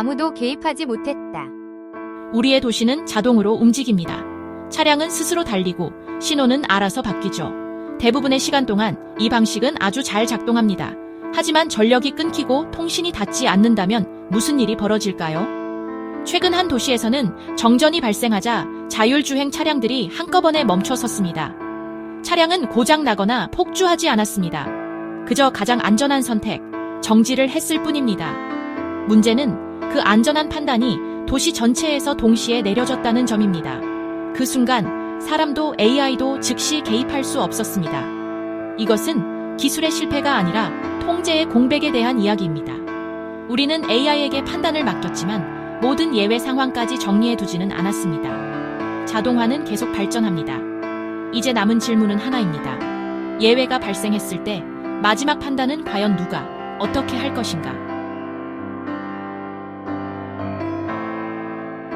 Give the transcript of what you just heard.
아무도 개입하지 못했다. 우리의 도시는 자동으로 움직입니다. 차량은 스스로 달리고 신호는 알아서 바뀌죠. 대부분의 시간 동안 이 방식은 아주 잘 작동합니다. 하지만 전력이 끊기고 통신이 닿지 않는다면 무슨 일이 벌어질까요? 최근 한 도시에서는 정전이 발생하자 자율주행 차량들이 한꺼번에 멈춰 섰습니다. 차량은 고장 나거나 폭주하지 않았습니다. 그저 가장 안전한 선택, 정지를 했을 뿐입니다. 문제는 그 안전한 판단이 도시 전체에서 동시에 내려졌다는 점입니다. 그 순간 사람도 AI도 즉시 개입할 수 없었습니다. 이것은 기술의 실패가 아니라 통제의 공백에 대한 이야기입니다. 우리는 AI에게 판단을 맡겼지만 모든 예외 상황까지 정리해 두지는 않았습니다. 자동화는 계속 발전합니다. 이제 남은 질문은 하나입니다. 예외가 발생했을 때 마지막 판단은 과연 누가 어떻게 할 것인가?